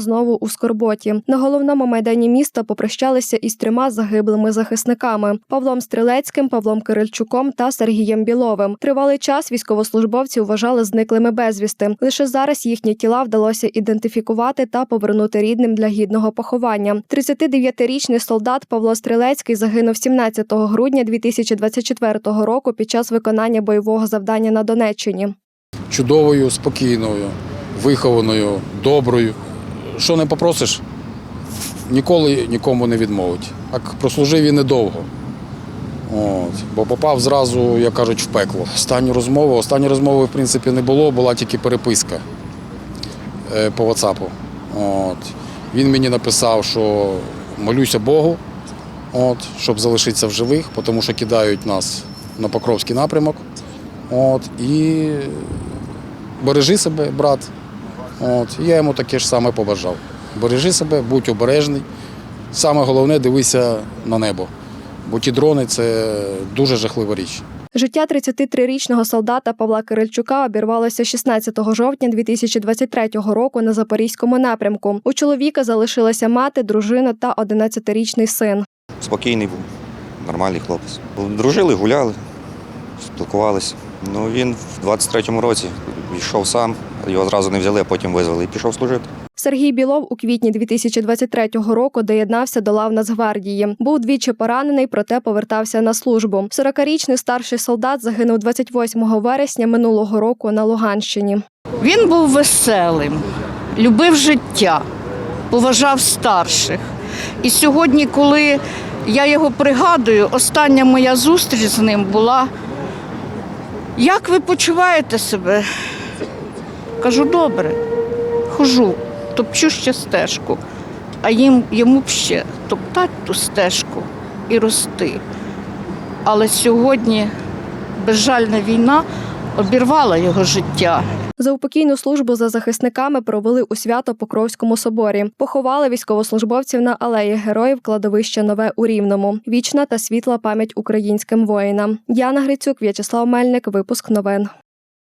знову у скорботі. На головному майдані міста попрощалися із трьома загиблими захисниками: Павлом Стрілецьким, Павлом Кирильчуком та Сергієм Біловим. Тривалий час військовослужбовці вважали зниклими безвісти. Лише зараз їхні тіла вдалося ідентифікувати та повернути рідним для гідного поховання. 39-річний солдат Павло Стрілецький загинув 17 грудня 2024 року під час виконання бойового завдання на Донеччині. чудовою, спокійною, вихованою, доброю. Що не попросиш, ніколи нікому не відмовить. Так прослужив він недовго. От, бо попав зразу, як кажуть, в пекло. Останню розмову. Останньої розмови, в принципі, не було, була тільки переписка е, по WhatsApp. От. Він мені написав, що молюся Богу, от, щоб залишитися в живих, тому що кидають нас на Покровський напрямок. От, і бережи себе, брат. От, я йому таке ж саме побажав. Бережи себе, будь обережний. Саме головне дивися на небо. Бо ті дрони це дуже жахлива річ. Життя 33-річного солдата Павла Кирильчука обірвалося 16 жовтня 2023 року на запорізькому напрямку. У чоловіка залишилася мати, дружина та 11-річний син. Спокійний був, нормальний хлопець. Дружили, гуляли, спілкувалися. Ну він в 23-му році йшов сам, його зразу не взяли, а потім визвали і пішов служити. Сергій Білов у квітні 2023 року доєднався до лав Нацгвардії. Був двічі поранений, проте повертався на службу. 40-річний старший солдат загинув 28 вересня минулого року на Луганщині. Він був веселим, любив життя, поважав старших. І сьогодні, коли я його пригадую, остання моя зустріч з ним була. Як ви почуваєте себе? Кажу, добре, хожу, топчу ще стежку, а їм, йому б ще топтати ту стежку і рости. Але сьогодні безжальна війна обірвала його життя. Заупокійну службу за захисниками провели у Свято-Покровському соборі. Поховали військовослужбовців на алеї героїв кладовища Нове у Рівному. Вічна та світла пам'ять українським воїнам. Яна Грицюк, В'ячеслав Мельник. Випуск новин.